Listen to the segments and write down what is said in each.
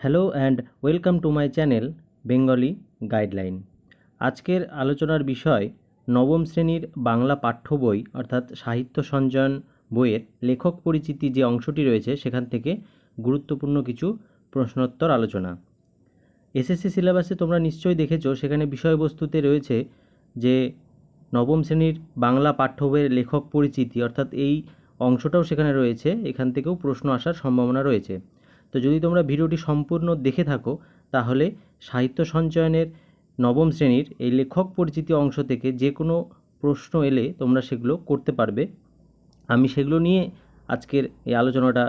Hello and welcome to my channel Bengali guideline. আজকের আলোচনার বিষয় নবম শ্রেণির বাংলা পাঠ্য বই অর্থাৎ সাহিত্য সঞ্চয়ন বইয়ের লেখক পরিচিতি যে অংশটি রয়েছে সেখান থেকে গুরুত্বপূর্ণ কিছু প্রশ্নোত্তর আলোচনা। এসএসসি সিলেবাসে তোমরা নিশ্চয়ই দেখেছ, সেখানে বিষয়বস্তুতে রয়েছে যে নবম শ্রেণির বাংলা পাঠ্য বইয়ের লেখক পরিচিতি অর্থাৎ এই অংশটাও সেখানে রয়েছে, এখান থেকেও প্রশ্ন আসার সম্ভাবনা রয়েছে। তো যদি তোমরা ভিডিওটি সম্পূর্ণ দেখে থাকো, তাহলে সাহিত্য সঞ্চয়নের নবম শ্রেণির এই লেখক পরিচিতি অংশ থেকে যে কোনো প্রশ্ন এলে তোমরা সেগুলো করতে পারবে। আমি সেগুলো নিয়ে আজকের এই আলোচনাটা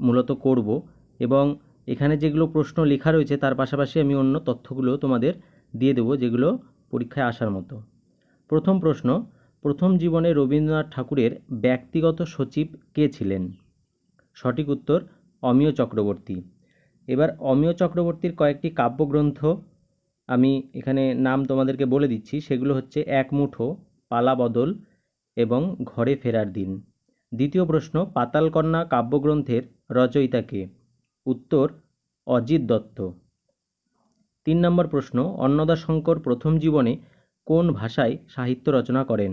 মূলত করব এবং এখানে যেগুলো প্রশ্ন লেখা রয়েছে, তার পাশাপাশি আমি অন্য তথ্যগুলো তোমাদের দিয়ে দেবো যেগুলো পরীক্ষায় আসার মতো। প্রথম প্রশ্ন, প্রথম জীবনে রবীন্দ্রনাথ ঠাকুরের ব্যক্তিগত সচিব কে ছিলেন? সঠিক উত্তর অমিয় চক্রবর্তী। এবার অমিয় চক্রবর্তীর কয়েকটি কাব্যগ্রন্থ আমি এখানে নাম তোমাদেরকে বলে দিচ্ছি। সেগুলো হচ্ছে এক মুঠো, পালা বদল এবং ঘরে ফেরার দিন। দ্বিতীয় প্রশ্ন, পাতালকন্যা কাব্যগ্রন্থের রচয়িতাকে উত্তর, অজিত দত্ত। তিন নম্বর প্রশ্ন অন্নদাশঙ্কর প্রথম জীবনে কোন ভাষায় সাহিত্য রচনা করেন?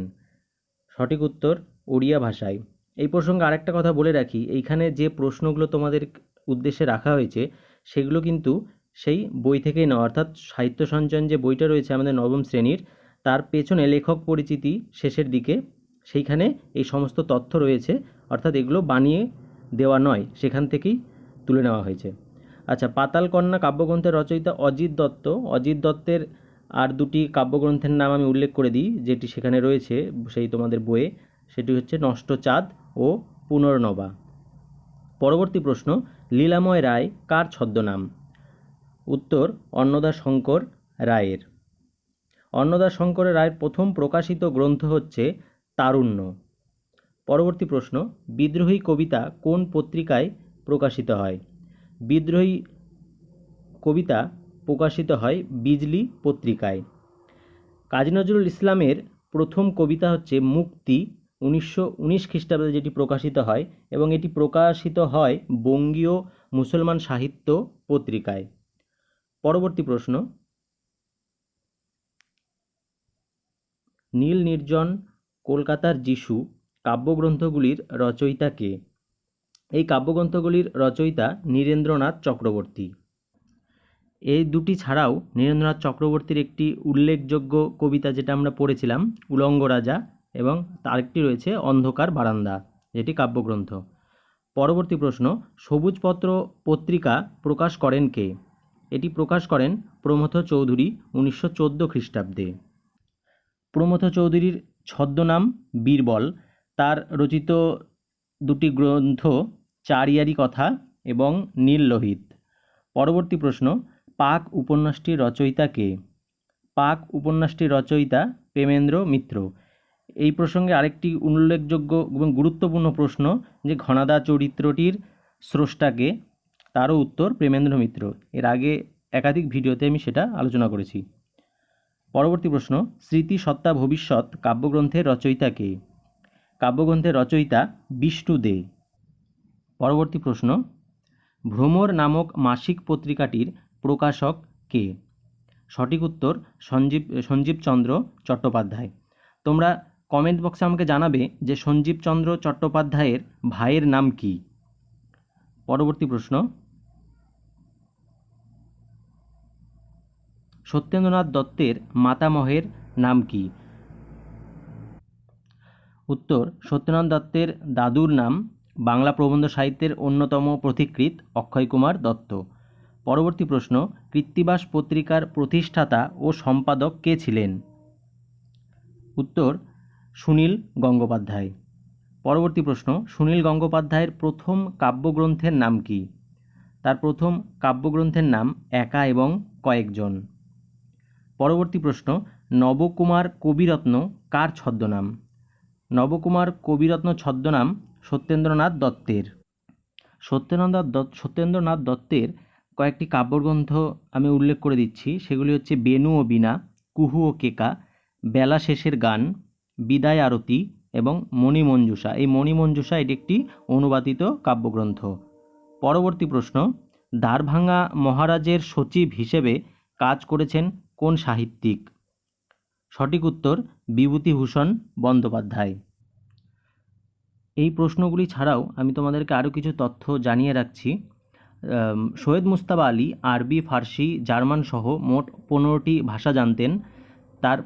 সঠিক উত্তর, ওড়িয়া ভাষায়। এই প্রসঙ্গে আরেকটা কথা বলে রাখি। এইখানে যে প্রশ্নগুলো তোমাদের উদ্দেশ্যে রাখা হয়েছে, সেগুলো কিন্তু সেই বই থেকেই নেওয়া অর্থাৎ সাহিত্য সঞ্চয়ন যে বইটা রয়েছে আমাদের নবম শ্রেণির, তার পেছনে লেখক পরিচিতি শেষের দিকে, সেইখানে এই সমস্ত তথ্য রয়েছে। অর্থাৎ এগুলো বানিয়ে দেওয়া নয়, সেখান থেকেই তুলে নেওয়া হয়েছে। আচ্ছা পাতালকন্যা কাব্যগ্রন্থের রচয়িতা অজিত দত্ত। অজিত দত্তের আর দুটি কাব্যগ্রন্থের নাম আমি উল্লেখ করে দিই, যেটি সেখানে রয়েছে সেই তোমাদের বইয়ে। সেটি হচ্ছে নষ্ট চাঁদ ও পুনর্নবা। পরবর্তী প্রশ্ন, লীলাময় রায় কার ছদ্মনাম? উত্তর, অন্নদা শঙ্কর রায়ের। অন্নদা শঙ্কর রায়ের প্রথম প্রকাশিত গ্রন্থ হচ্ছে তারুণ্য। পরবর্তী প্রশ্ন, বিদ্রোহী কবিতা কোন পত্রিকায় প্রকাশিত হয়? বিদ্রোহী কবিতা প্রকাশিত হয় বিজলি পত্রিকায়। কাজী নজরুল ইসলামের প্রথম কবিতা হচ্ছে মুক্তি উনিশশো উনিশ খ্রিস্টাব্দে যেটি প্রকাশিত হয় এবং এটি প্রকাশিত হয় বঙ্গীয় মুসলমান সাহিত্য পত্রিকায়। পরবর্তী প্রশ্ন। নীল নির্জন কলকাতার যিশু কাব্যগ্রন্থগুলির রচয়িতা কে? এই কাব্যগ্রন্থগুলির রচয়িতা নীরেন্দ্রনাথ চক্রবর্তী। এই দুটি ছাড়াও নীরেন্দ্রনাথ চক্রবর্তীর একটি উল্লেখযোগ্য কবিতা যেটা আমরা পড়েছিলাম, উলঙ্গ রাজা এবং আরেকটি রয়েছে অন্ধকার বারান্দা, যেটি কাব্যগ্রন্থ। পরবর্তী প্রশ্ন, সবুজপত্র পত্রিকা প্রকাশ করেন কে? এটি প্রকাশ করেন প্রমথ চৌধুরী উনিশশো চোদ্দ খ্রিস্টাব্দে। প্রমথ চৌধুরীর ছদ্মনাম বীরবল। তার রচিত দুটি গ্রন্থ চারিয়ারি কথা এবং নীল লোহিত। পরবর্তী প্রশ্ন, পাক উপন্যাসটির রচয়িতা কে? পাক উপন্যাসটির রচয়িতা প্রেমেন্দ্র মিত্র। এই প্রসঙ্গে আরেকটি উল্লেখযোগ্য এবং গুরুত্বপূর্ণ প্রশ্ন যে ঘনাদা চরিত্রটির স্রষ্টাকে তারও উত্তর প্রেমেন্দ্র মিত্র। এর আগে একাধিক ভিডিওতে আমি সেটা আলোচনা করেছি। পরবর্তী প্রশ্ন, স্মৃতি সত্তা ভবিষ্যৎ কাব্যগ্রন্থের রচয়িতা কে? কাব্যগ্রন্থের রচয়িতা বিষ্ণু দে। পরবর্তী প্রশ্ন, ভ্রমর নামক মাসিক পত্রিকাটির প্রকাশক কে? সঠিক উত্তর সঞ্জীব সঞ্জীব চন্দ্র চট্টোপাধ্যায়। তোমরা কমেন্ট বক্সে আমাকে জানাবে যে সঞ্জীব চন্দ্র চট্টোপাধ্যায়ের ভাইয়ের নাম কি। পরবর্তী প্রশ্ন। সত্যেন্দ্রনাথ দত্তের মাতামহের নাম কি? উত্তর, সত্যেন্দ্রনাথ দত্তের দাদুর নাম বাংলা প্রবন্ধ সাহিত্যের অন্যতম পথিকৃৎ অক্ষয় কুমার দত্ত। পরবর্তী প্রশ্ন, কৃত্তিবাস পত্রিকার প্রতিষ্ঠাতা ও সম্পাদক কে ছিলেন? উত্তর সুনীল গঙ্গোপাধ্যায়। পরবর্তী প্রশ্ন, সুনীল গঙ্গোপাধ্যায়ের প্রথম কাব্যগ্রন্থের নাম কি? তার প্রথম কাব্যগ্রন্থের নাম একা এবং কয়েকজন। পরবর্তী প্রশ্ন, নবকুমার কবিরত্ন কার ছদ্মনাম? নবকুমার কবিরত্ন ছদ্মনাম সত্যেন্দ্রনাথ দত্তের। সত্যেন্দ্রনাথ দত্ত, সত্যেন্দ্রনাথ দত্তের কয়েকটি কাব্যগ্রন্থ আমি উল্লেখ করে দিচ্ছি। সেগুলি হচ্ছে বেনু ও বীণা, কুহু ও কেকা, বেলা শেষের গান বিদায় আরতি এবং মণিমঞ্জুষা। এই মণিমঞ্জুষা এটি একটি অনুবাদিত কাব্যগ্রন্থ। পরবর্তী প্রশ্ন দ্বারভাঙা মহারাজের সচিব হিসেবে কাজ করেছেন কোন সাহিত্যিক? সঠিক উত্তর, বিভূতিভূষণ বন্দ্যোপাধ্যায়। এই প্রশ্নগুলি ছাড়াও আমি তোমাদেরকে আরও কিছু তথ্য জানিয়ে রাখছি। সৈয়দ মুস্তাবা আলী আরবি, ফার্সি, জার্মান সহ মোট পনেরোটি ভাষা জানতেন। তার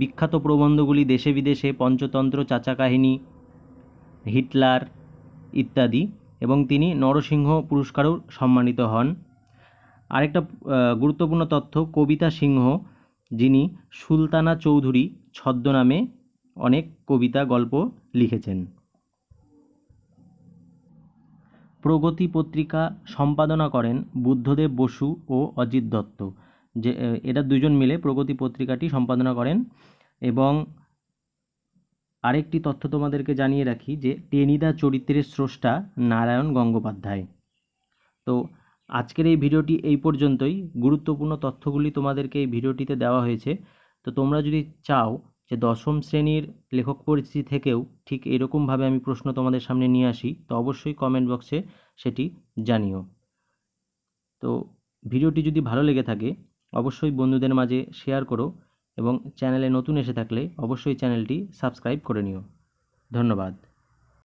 বিখ্যাত প্রবন্ধগুলি দেশে বিদেশে, পঞ্চতন্ত্র চাচা কাহিনী হিটলার ইত্যাদি এবং তিনি নরসিংহ পুরস্কারেও সম্মানিত হন। আরেকটা গুরুত্বপূর্ণ তথ্য, কবিতা সিংহ, যিনি সুলতানা চৌধুরী ছদ্মনামে অনেক কবিতা, গল্প লিখেছেন। প্রগতি পত্রিকা সম্পাদনা করেন বুদ্ধদেব বসু ও অজিত দত্ত। যে এরা দুজন মিলে প্রগতি পত্রিকাটি সম্পাদনা করেন এবং আরেকটি তথ্য তোমাদেরকে জানিয়ে রাখি যে, টেনিদা চরিত্রের স্রষ্টা নারায়ণ গঙ্গোপাধ্যায়। তো, আজকের এই ভিডিওটি এই পর্যন্তই। গুরুত্বপূর্ণ তথ্যগুলি তোমাদেরকে এই ভিডিওটিতে দেওয়া হয়েছে। তো, তোমরা যদি চাও যে, দশম শ্রেণির লেখক পরিচিতি থেকেও ঠিক এরকমভাবে আমি প্রশ্ন তোমাদের সামনে নিয়ে আসি, তো অবশ্যই কমেন্ট বক্সে সেটি জানিও। তো, ভিডিওটি যদি ভালো লেগে থাকে অবশ্যই বন্ধুদের মাঝে শেয়ার করো এবং চ্যানেলে নতুন এসে থাকলে অবশ্যই চ্যানেলটি সাবস্ক্রাইব করে নিও। ধন্যবাদ।